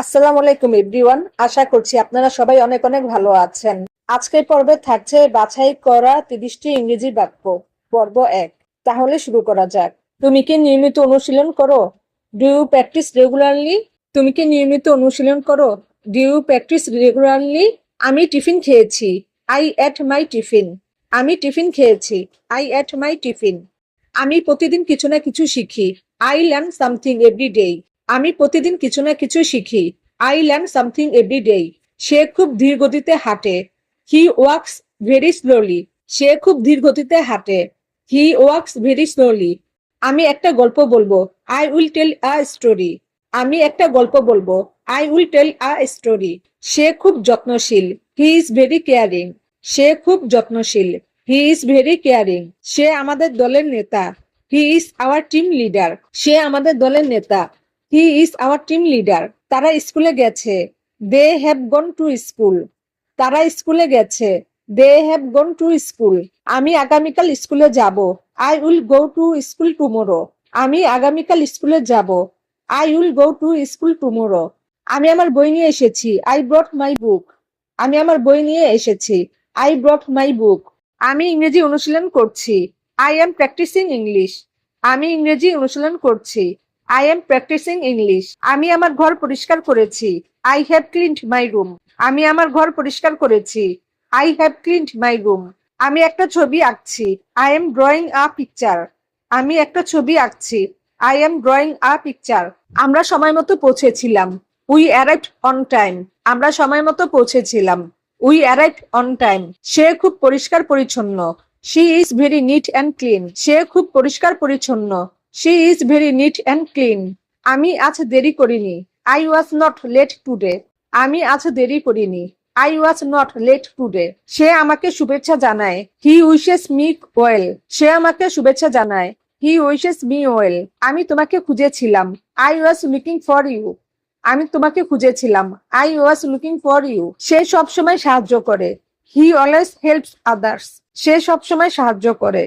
আসসালামু আলাইকুম, এভরিওয়ান। আশা করছি আপনারা সবাই অনেক অনেক ভালো আছেন। আজকের পর্বে থাকছে বাছাই করা তিরিশটি ইংরেজি বাক্য, পর্ব এক। তাহলে শুরু করা যাক। তুমি কি নিয়মিত অনুশীলন করো? ডু ইউ প্র্যাকটিস রেগুলারলি তুমি কি নিয়মিত অনুশীলন করো? ডু ইউ প্র্যাকটিস রেগুলারলি আমি টিফিন খেয়েছি। আই এট মাই টিফিন আমি টিফিন খেয়েছি। আই এট মাই টিফিন আমি প্রতিদিন কিছু না কিছু শিখি। I learn something every day আমি প্রতিদিন কিছু না কিছু শিখি। I learn something every day সে খুব ধীর গতিতে হাঁটে। হি ওয়াক্স ভেরি স্লোলি সে খুব ধীর গতিতে হাঁটে। হি ওয়াক্স ভেরি স্লোলি আমি একটা গল্প বলব। I will tell a story আমি একটা গল্প বলব। I will tell a story সে খুব যত্নশীল। হি ইজ ভেরি কেয়ারিং সে খুব যত্নশীল। হি ইজ ভেরি কেয়ারিং সে আমাদের দলের নেতা। He is our team leader সে আমাদের দলের নেতা। He is our team leader তারা স্কুলে গেছে। They have gone to school তারা স্কুলে গেছে। They have gone to school আমি আগামীকাল স্কুলে যাব। I will go to school tomorrow আমি আগামীকাল স্কুলে যাব। I will go to school tomorrow আমি আমার বই নিয়ে এসেছি। আই ব্রট মাই বুক আমি আমার বই নিয়ে এসেছি। আই ব্রট মাই বুক আমি ইংরেজি অনুশীলন করছি। আই এম প্র্যাকটিসিং ইংলিশ আমি ইংরেজি অনুশীলন করছি। আই এম প্র্যাকটিসিং ইংলিশ আমি আমার ঘর পরিষ্কার করেছি। I have cleaned my room আমি আমার ঘর পরিষ্কার করেছি। I have cleaned my room আমি একটা ছবি আঁকছি। I am drawing a picture আমি একটা ছবি আঁকছি। I am drawing a picture আমরা সময় মতো পৌঁছেছিলাম। উই অ্যারাইভড অন টাইম আমরা সময় মতো পৌঁছেছিলাম। উই অ্যারাইভড অন টাইম সে খুব পরিষ্কার পরিচ্ছন্ন। She is very neat and clean সে খুব পরিষ্কার পরিচ্ছন্ন। She is very neat and clean আমি আজ দেরি করিনি। I was not late today আমি আজ দেরি করিনি। I was not late today সে আমাকে শুভেচ্ছা জানায়। হি উইশেস মি ওয়েল সে আমাকে শুভেচ্ছা জানায়। হি উইশেস মি ওয়েল আমি তোমাকে খুঁজেছিলাম। I was looking for you আমি তোমাকে খুঁজেছিলাম। I was looking for you সে সবসময় সাহায্য করে। হি অলওয়েজ হেল্পস আদার্স সে সবসময় সাহায্য করে।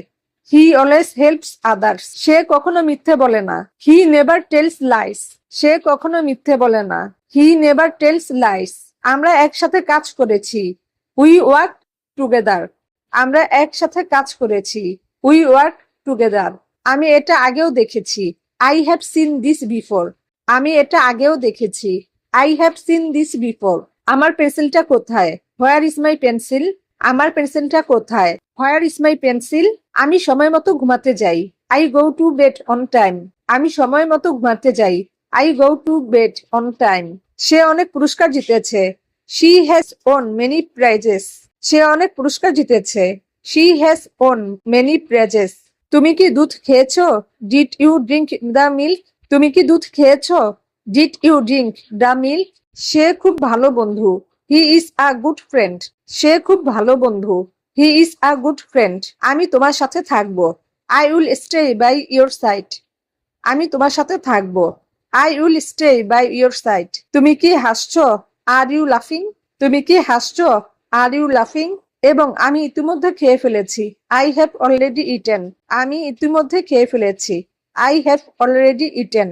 হি অলওয়েজ হেল্পস আদার্স সে কখনো মিথ্যে বলে না। হি নেভার টেলস লাইস সে কখনো মিথ্যে বলে না। হি নেভার টেলস লাইস আমরা একসাথে কাজ করেছি। উই ওয়ার্ক টুগেদার আমরা একসাথে কাজ করেছি। উই ওয়ার্ক টুগেদার আমি এটা আগেও দেখেছি। I have seen this before আমি এটা আগেও দেখেছি। I have seen this before আমার পেন্সিলটা কোথায়? হোয়ার ইজ মাই পেন্সিল আমার পেন্সিলটা কোথায়? হোয়ার ইজ মাই পেন্সিল আমি সময় মতো ঘুমাতে যাই। I go to bed on time আমি সময় মতো ঘুমাতে যাই। I go to bed on time সে অনেক পুরস্কার জিতেছে। She has won many prizes সে অনেক পুরস্কার জিতেছে। She has won many prizes তুমি কি দুধ খেয়েছো? Did you drink the milk তুমি কি দুধ খেয়েছো? Did you drink the milk সে খুব ভালো বন্ধু। He is a good friend সে খুব ভালো বন্ধু। He is a good friend আমি তোমার সাথে থাকব। I will stay by your side আমি তোমার সাথে থাকব। I will stay by your side তুমি কি হাসছো? আর ইউ লাফিং তুমি কি হাসছো? আর ইউ লাফিং এবং আমি ইতিমধ্যে খেয়ে ফেলেছি। আই হ্যাভ অলরেডি ইটেন আমি ইতিমধ্যে খেয়ে ফেলেছি। I have already eaten